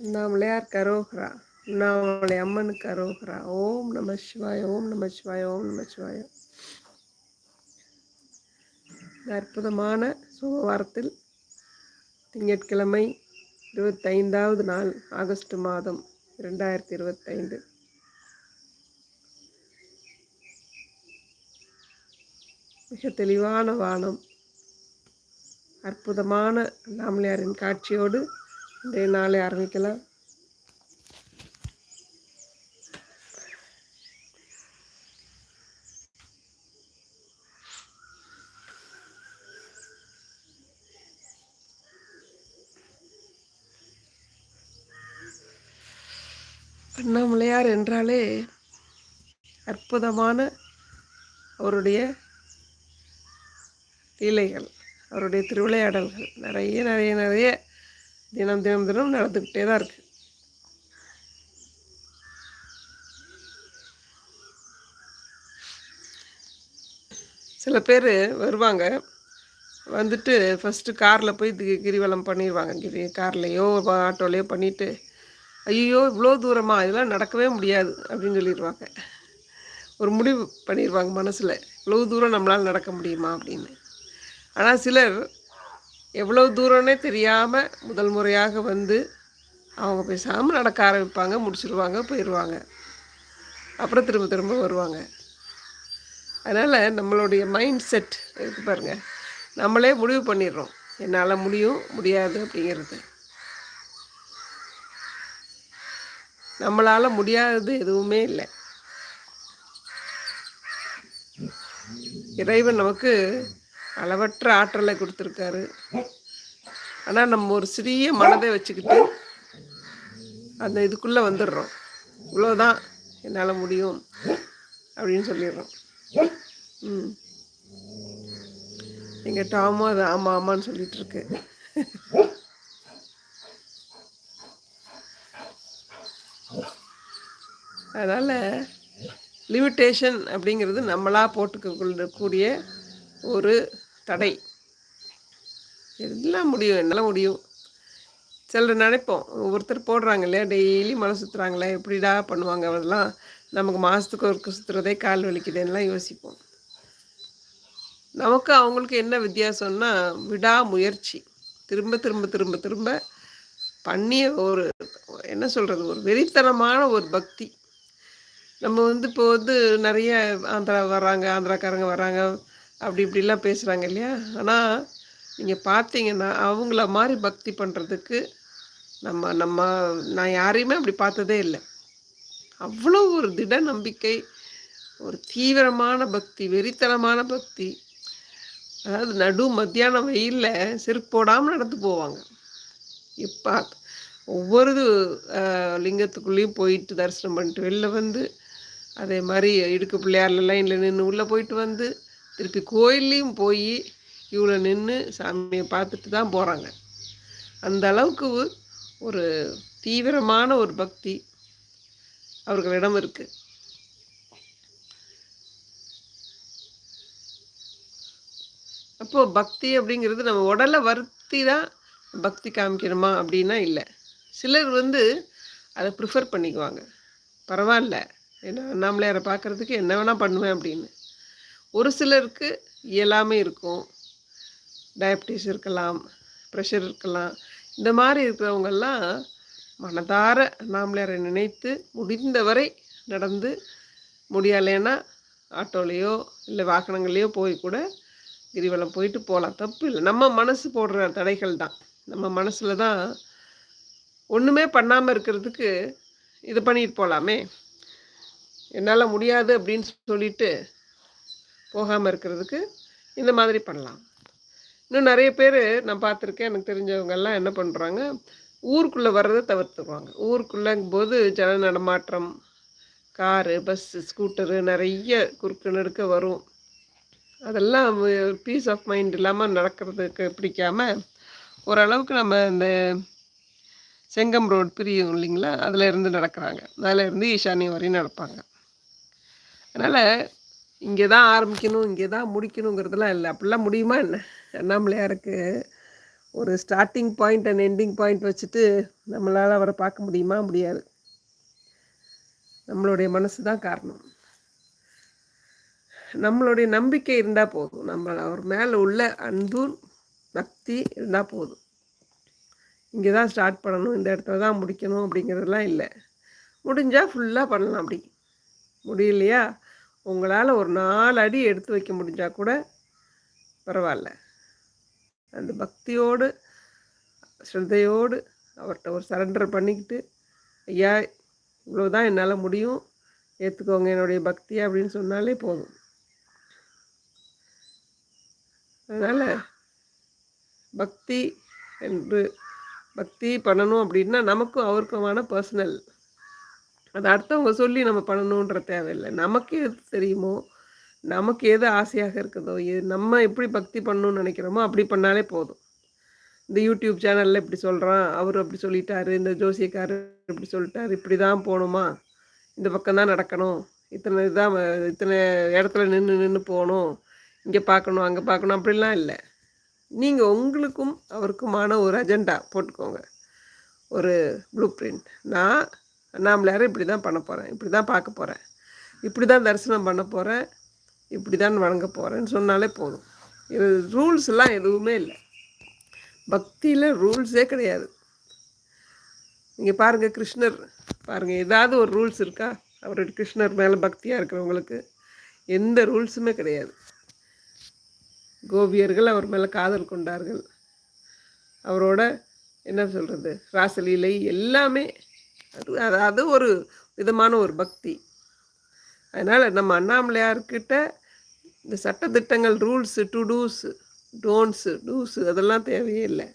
அண்ணாமலையார் கரோகரா? அண்ணாமலை அம்மனுக்கு கரோகரா. ஓம் நம சிவாய ஓம் நம சிவாய ஓம் நம சிவாய. அற்புதமான சோமவாரத்தில் திங்கட்கிழமை இருபத்தைந்தாவது நாள் ஆகஸ்ட் மாதம் இரண்டாயிரத்தி இருபத்தைந்து. மிக தெளிவான வானம். அற்புதமான அண்ணாமலையாரின் காட்சியோடு இன்றைய நாளை ஆரம்பிக்கலாம். அண்ணாமலையார் என்றாலே அற்புதமான அவருடைய லீலைகள் அவருடைய திருவிளையாடல்கள். நிறைய நிறைய நிறைய தினம் தினம் தினம் நடந்துக்கிட்டே தான் இருக்குது சில பேர் வருவாங்க. வந்துட்டு ஃபஸ்ட்டு காரில் போய் தி- கிரிவலம் பண்ணிடுவாங்க கிரி கார்லேயோ ஆட்டோலேயோ பண்ணிவிட்டு ஐயோ இவ்வளோ தூரமா? இதெல்லாம் நடக்கவே முடியாது. அப்படின்னு சொல்லிடுவாங்க ஒரு முடிவு பண்ணிடுவாங்க மனசில். இவ்வளோ தூரம் நம்மளால் நடக்க முடியுமா? அப்படின்னு. ஆனால் சிலர் எவ்வளோ தூரம்னே தெரியாமல் முதல் முறையாக வந்து அவங்க பேசாமல் நடக்க ஆரம்பிப்பாங்க முடிச்சிருவாங்க போயிடுவாங்க அப்புறம் திரும்ப திரும்ப வருவாங்க. அதனால் நம்மளுடைய மைண்ட் செட் இருக்கு பாருங்கள் நம்மளே முடிவு பண்ணிடுறோம். என்னால் முடியும் முடியாது அப்படிங்கிறது. நம்மளால் முடியாதது எதுவுமே இல்லை. இறைவன் நமக்கு அளவற்ற ஆற்றலை கொடுத்துருக்காரு. ஆனால் நம்ம ஒரு சிறிய மனதை வச்சுக்கிட்டு அந்த இதுக்குள்ளே வந்துடுறோம். இவ்வளோதான் என்னால் முடியும் அப்படின்னு சொல்லிடுறோம். ம். எங்கள் டாமும் அது ஆமாம் ஆமான்னு சொல்லிட்டு இருக்கு. அதனால் லிமிட்டேஷன் அப்படிங்கிறது நம்மளாக போட்டுக்க கூடிய ஒரு தடை. எல்லாம் முடியும் என்னால் முடியும். சிலர் நினைப்போம் ஒருத்தர் போடுறாங்க இல்லையா டெய்லி மலை சுற்றுறாங்களே எப்படிடா பண்ணுவாங்க அதெல்லாம். நமக்கு மாதத்துக்கு ஒரு சுற்றுறதே கால் வலிக்குதுன்னெலாம் யோசிப்போம். நமக்கு அவங்களுக்கு என்ன வித்தியாசம்னா விடாமுயற்சி. திரும்ப திரும்ப திரும்ப திரும்ப பண்ணிய ஒரு என்ன சொல்கிறது ஒரு வெறித்தனமான ஒரு பக்தி. நம்ம வந்து இப்போ வந்து நிறைய ஆந்திரா வர்றாங்க ஆந்திராக்காரங்க வர்றாங்க அப்படி இப்படிலாம் பேசுகிறாங்க இல்லையா? ஆனால் நீங்கள் பார்த்தீங்கன்னா அவங்கள மாதிரி பக்தி பண்ணுறதுக்கு நம்ம நம்ம நான் யாரையுமே அப்படி பார்த்ததே இல்லை. அவ்வளோ ஒரு திட நம்பிக்கை ஒரு தீவிரமான பக்தி வெறித்தனமான பக்தி. அதாவது நடு மத்தியானம் வெயிலில் செருப்போடாமல் நடந்து போவாங்க. இப்போ ஒவ்வொரு லிங்கத்துக்குள்ளேயும் போயிட்டு தரிசனம் பண்ணிட்டு வெளில வந்து அதே மாதிரி இடுக்கு பிள்ளையாரில் லைனில் நின்று உள்ளே போயிட்டு வந்து திருப்பி கோயில்லையும் போய் இவ்வளோ நின்று சாமியை பார்த்துட்டு தான் போகிறாங்க அந்த அளவுக்கு ஒரு தீவிரமான ஒரு பக்தி அவர்களிடம் இருக்குது அப்போது பக்தி அப்படிங்கிறது நம்ம உடலை வருத்தி தான் பக்தி காமிக்கணுமா அப்படின்னா இல்லை. சிலர் வந்து அதை ப்ரிஃபர் பண்ணிக்குவாங்க. பரவாயில்ல. ஏன்னா அண்ணாமலையாரை பார்க்குறதுக்கு என்ன வேணால் பண்ணுவேன் அப்படின்னு. ஒரு சிலருக்கு இயலாமை இருக்கும். டயபிட்டிஸ் இருக்கலாம் ப்ரெஷர் இருக்கலாம். இந்த மாதிரி இருக்கிறவங்கெல்லாம் மனதார அண்ணாமலையாரை நினைத்து முடிந்தவரை நடந்து முடியலைன்னா ஆட்டோலேயோ இல்லை வாகனங்கள்லேயோ போய் கூட கிரிவலம் போயிட்டு போகலாம். தப்பு இல்லை. நம்ம மனசு போடுற தடைகள் தான். நம்ம மனசில் தான் ஒன்றுமே பண்ணாமல் இருக்கிறதுக்கு இது பண்ணிட்டு போகலாமே என்னால் முடியாது அப்படின்னு சொல்லிட்டு போகாமல் இருக்கிறதுக்கு இந்த மாதிரி பண்ணலாம். இன்னும் நிறைய பேர் நான் பார்த்துருக்கேன் எனக்கு தெரிஞ்சவங்கெல்லாம் என்ன பண்ணுறாங்க ஊருக்குள்ளே வர்றதை தவிர்த்துக்குவாங்க ஊருக்குள்ளேங்கும் போது ஜன நடமாட்டம் காரு பஸ்ஸு ஸ்கூட்டரு நிறைய குறுக்கு நெடுக்க வரும். அதெல்லாம் பீஸ் ஆஃப் மைண்ட் இல்லாமல் நடக்கிறதுக்கு பிடிக்காம ஓரளவுக்கு நம்ம இந்த செங்கம் ரோடு பிரியும் இல்லைங்களா? அதில் இருந்து நடக்கிறாங்க. அதில் இருந்து ஈஷானி வரையும் நடப்பாங்க. அதனால் இங்கே தான் ஆரம்பிக்கணும் இங்கே தான் முடிக்கணுங்கிறதுலாம் இல்லை. அப்படிலாம் முடியுமா என்ன? அண்ணாமலையாருக்கு ஒரு starting point and ending point வச்சுட்டு நம்மளால் அவரை பார்க்க முடியுமா? முடியாது. நம்மளுடைய மனசு தான் காரணம். நம்மளுடைய நம்பிக்கை இருந்தால் போதும். நம்ம அவர் மேலே உள்ள அன்பு பக்தி இருந்தால் போதும். இங்கே தான் ஸ்டார்ட் பண்ணணும். இந்த இடத்துல தான் முடிக்கணும் அப்படிங்கிறதெல்லாம் இல்லை. முடிஞ்சால் ஃபுல்லாக பண்ணலாம் அப்படி. முடியலையா? உங்களால் ஒரு நாலு அடி எடுத்து வைக்க முடிஞ்சால் கூட பரவாயில்ல. அந்த பக்தியோடு ஸ்ரத்தையோடு அவர்கிட்ட ஒரு சரண்டர் பண்ணிக்கிட்டு ஐயா இவ்வளோதான் என்னால் முடியும். ஏற்றுக்கோங்க என்னுடைய பக்தி அப்படின்னு சொன்னாலே போதும். அதனால் பக்தி என்று பக்தி பண்ணணும் அப்படின்னா நமக்கும் அவருக்குமான பர்சனல் அது அடுத்தவங்க சொல்லி நம்ம பண்ணணுன்ற தேவையில்லை. நமக்கு எது தெரியுமோ நமக்கு எது ஆசையாக இருக்குதோ எது நம்ம எப்படி பக்தி பண்ணணும்னு நினைக்கிறோமோ அப்படி பண்ணாலே போதும். இந்த யூடியூப் சேனலில் இப்படி சொல்கிறான் அவர் அப்படி சொல்லிட்டாரு இந்த ஜோசியக்காரர் இப்படி சொல்லிட்டாரு இப்படி தான் போகணுமா? இந்த பக்கம் தான் நடக்கணும். இத்தனை இதான் இத்தனை இடத்துல நின்று நின்று போகணும். இங்கே பார்க்கணும் அங்கே பார்க்கணும் அப்படிலாம் இல்லை. நீங்கள் உங்களுக்கும் அவருக்குமான ஒரு அஜெண்டா போட்டுக்கோங்க. ஒரு ப்ளூ பிரிண்ட். நான் அண்ணாமலையாரை இப்படி தான் பண்ண போகிறேன் இப்படி தான் பார்க்க போகிறேன் இப்படி தான் தரிசனம் பண்ண போகிறேன் இப்படி தான் வணங்க போகிறேன்னு சொன்னாலே போதும். இது ரூல்ஸ்லாம் எதுவுமே இல்லை. பக்தியில் ரூல்ஸே கிடையாது. நீங்கள் பாருங்கள் கிருஷ்ணர் பாருங்கள் ஏதாவது ஒரு ரூல்ஸ் இருக்கா? அவர் கிருஷ்ணர் மேலே பக்தியாக இருக்கிறவங்களுக்கு எந்த ரூல்ஸுமே கிடையாது. கோபியர்கள் அவர் மேலே காதல் கொண்டார்கள். அவரோட என்ன சொல்கிறது ராசலீலை எல்லாமே அது அதாவது ஒரு விதமான ஒரு பக்தி. அதனால் நம்ம அண்ணாமலையார்கிட்ட இந்த சட்டத்திட்டங்கள் rules do do's don'ts do's அதெல்லாம் தேவையே இல்லை.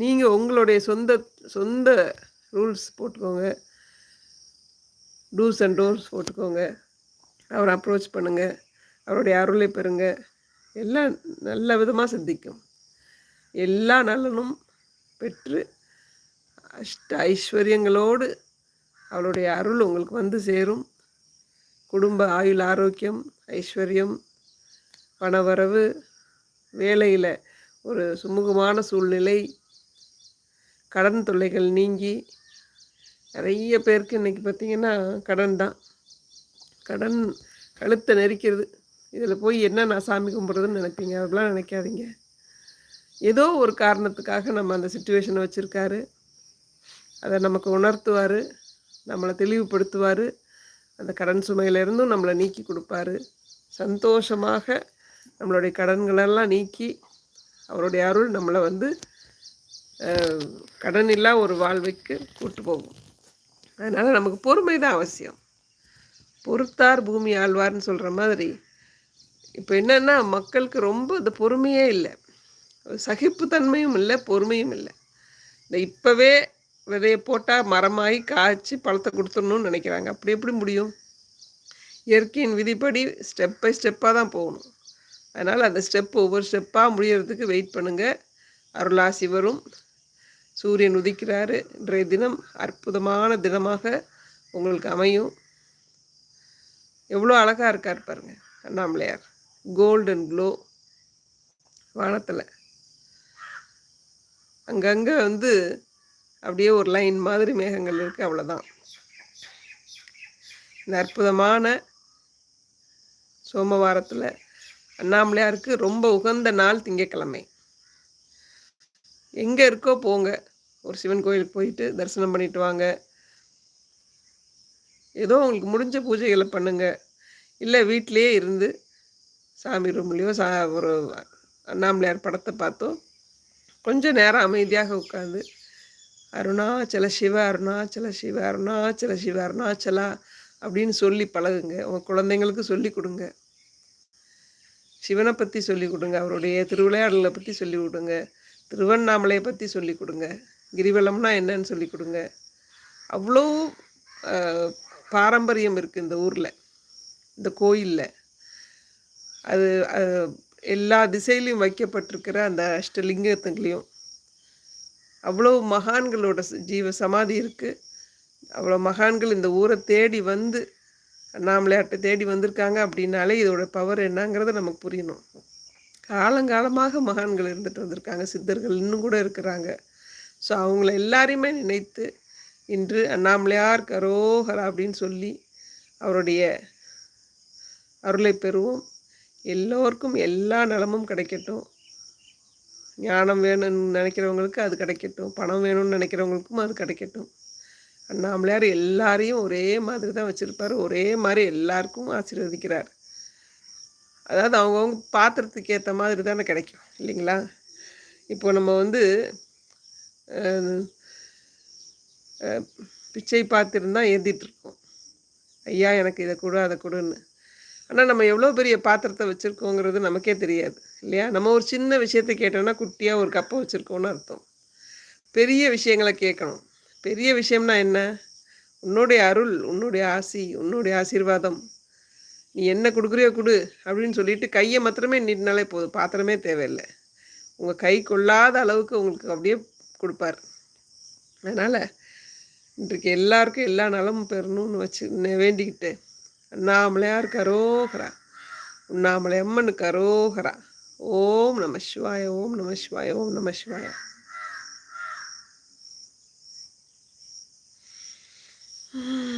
நீங்கள் உங்களுடைய சொந்த சொந்த ரூல்ஸ் போட்டுக்கோங்க. டூஸ் அண்ட் டோன்ஸ் போட்டுக்கோங்க. அவரை அப்ரோச் பண்ணுங்கள் அவருடைய அருளை பெறுங்க. எல்லாம் நல்ல விதமாக சிந்திக்கும். எல்லா நலனும் பெற்று அஷ்ட ஐஸ்வர்யங்களோடு அவளுடைய அருள் உங்களுக்கு வந்து சேரும். குடும்ப ஆயுள் ஆரோக்கியம் ஐஸ்வர்யம் பணவரவு வேலையில் ஒரு சுமூகமான சூழ்நிலை கடன் தொல்லைகள் நீங்கி நிறைய பேருக்கு இன்றைக்கி பார்த்திங்கன்னா கடன் தான். கடன் கழுத்தை நெரிக்கிறது. இதில் போய் என்ன நான் சாமி கும்பிட்றதுன்னு நினைப்பீங்க? அப்படிலாம் நினைக்காதீங்க. ஏதோ ஒரு காரணத்துக்காக நம்ம அந்த சுச்சுவேஷனை வச்சுருக்காரு. அதை நமக்கு உணர்த்துவார் நம்மளை தெளிவுபடுத்துவார் அந்த கடன் சுமையிலேருந்தும் நம்மளை நீக்கி கொடுப்பாரு. சந்தோஷமாக நம்மளுடைய கடன்களெல்லாம் நீக்கி அவருடைய அருள் நம்மளை வந்து கடன் இல்லா ஒரு வாழ்வைக்கு கூட்டு போகும். அதனால் நமக்கு பொறுமை தான் அவசியம். பொறுத்தார் பூமி ஆழ்வார்னு சொல்கிற மாதிரி. இப்போ என்னென்னா மக்களுக்கு ரொம்ப இந்த பொறுமையே இல்லை. சகிப்புத்தன்மையும் இல்லை பொறுமையும் இல்லை. இந்த இப்போவே விதையை போட்டால் மரமாகி காய்ச்சி பழத்தை கொடுத்துடணும்னு நினைக்கிறாங்க. அப்படி எப்படி முடியும்? இயற்கையின் விதிப்படி ஸ்டெப் பை ஸ்டெப்பாக தான் போகணும். அதனால் அந்த ஸ்டெப் ஒவ்வொரு ஸ்டெப்பாக முடியறதுக்கு வெயிட் பண்ணுங்கள் அருளாசி வரும் சூரியன் உதிக்கிறாரு. இன்றைய தினம் அற்புதமான தினமாக உங்களுக்கு அமையும். எவ்வளோ அழகாக இருக்கார் பாருங்க அண்ணாமலையார். கோல்டன் க்ளோ வானத்தில். அங்கங்கே வந்து அப்படியே ஒரு லைன் மாதிரி மேகங்கள் இருக்குது அவ்வளோதான் இந்த அற்புதமான சோமவாரத்தில் அண்ணாமலையாருக்கு ரொம்ப உகந்த நாள் திங்கக்கிழமை எங்கே இருக்கோ போங்க. ஒரு சிவன் கோயிலுக்கு போயிட்டு தரிசனம் பண்ணிட்டு வாங்க. ஏதோ உங்களுக்கு முடிஞ்ச பூஜைகளை பண்ணுங்க. இல்லை வீட்டிலையே இருந்து சாமி ரூம்லேயோ சா ஒரு அண்ணாமலையார் படத்தை பார்த்தோ கொஞ்சம் நேரம் அமைதியாக உட்காந்து அருணாச்சல சிவ அருணாச்சல சிவ அருணாச்சல சிவ அருணாச்சலா அப்படின்னு சொல்லி பழகுங்க. உங்கள் குழந்தைங்களுக்கு சொல்லி கொடுங்க. சிவனை பற்றி சொல்லி கொடுங்க. அவருடைய திருவிளையாடலை பற்றி சொல்லி கொடுங்க. திருவண்ணாமலையை பற்றி சொல்லி கொடுங்க. கிரிவலம்னா என்னன்னு சொல்லி கொடுங்க. அவ்வளோ பாரம்பரியம் இருக்குது இந்த ஊரில். இந்த கோயிலில். அது எல்லா திசையிலையும் வைக்கப்பட்டிருக்கிற அந்த அஷ்டலிங்கத்துங்களையும் அவ்வளோ மகான்களோட ஜீவ சமாதி இருக்குது அவ்வளோ மகான்கள் இந்த ஊரை தேடி வந்து அண்ணாமலையாட்டை தேடி வந்திருக்காங்க அப்படின்னாலே இதோட பவர் என்னங்கிறத நமக்கு புரியணும். காலங்காலமாக மகான்கள் இருந்துட்டு வந்திருக்காங்க. சித்தர்கள் இன்னும் கூட இருக்கிறாங்க. ஸோ அவங்கள எல்லாரையுமே நினைத்து இன்று அண்ணாமலையார் கரோகரா அப்படின்னு சொல்லி அவருடைய அருளை பெறுவோம். எல்லோருக்கும் எல்லா நலமும் கிடைக்கட்டும். ஞானம் வேணும்னு நினைக்கிறவங்களுக்கு அது கிடைக்கட்டும். பணம் வேணும்னு நினைக்கிறவங்களுக்கும் அது கிடைக்கட்டும். அண்ணாமலையார் எல்லாரையும் ஒரே மாதிரி தான் வச்சுருப்பார். ஒரே மாதிரி எல்லாருக்கும் ஆசீர்வதிக்கிறார். அதாவது அவங்கவுங்க பாத்திரத்துக்கு ஏற்ற மாதிரி தானே கிடைக்கும். இல்லைங்களா? இப்போ நம்ம வந்து பிச்சை பார்த்துருந்தான் ஏந்திட்டுருக்கோம் ஐயா எனக்கு இதை கொடு அதை கொடுன்னு. ஆனால் நம்ம எவ்வளோ பெரிய பாத்திரத்தை வச்சுருக்கோங்கிறது நமக்கே தெரியாது இல்லையா? நம்ம ஒரு சின்ன விஷயத்தை கேட்டோம்னா குட்டியாக ஒரு கப்பை வச்சுருக்கோன்னு அர்த்தம். பெரிய விஷயங்களை கேட்கணும். பெரிய விஷயம்னா என்ன? உன்னுடைய அருள் உன்னுடைய ஆசி உன்னுடைய ஆசீர்வாதம். நீ என்ன கொடுக்குறியோ கொடு அப்படின்னு சொல்லிட்டு கையை மாத்திரமே நீட்டினாலே போதும். பாத்திரமே தேவையில்லை. உங்கள் கை கொள்ளாத அளவுக்கு உங்களுக்கு அப்படியே கொடுப்பார். அதனால் இன்றைக்கு எல்லாருக்கும் எல்லா நலமும் பெறணும்னு வச்சு வேண்டிக்கிட்டு உண்ணாமலையார் கரோகரா உண்ணாமலை அம்மன் கரோகரா ஓம் நம சிவாய ஓம் நம சிவாய ஓம் நம சிவாய Hmm.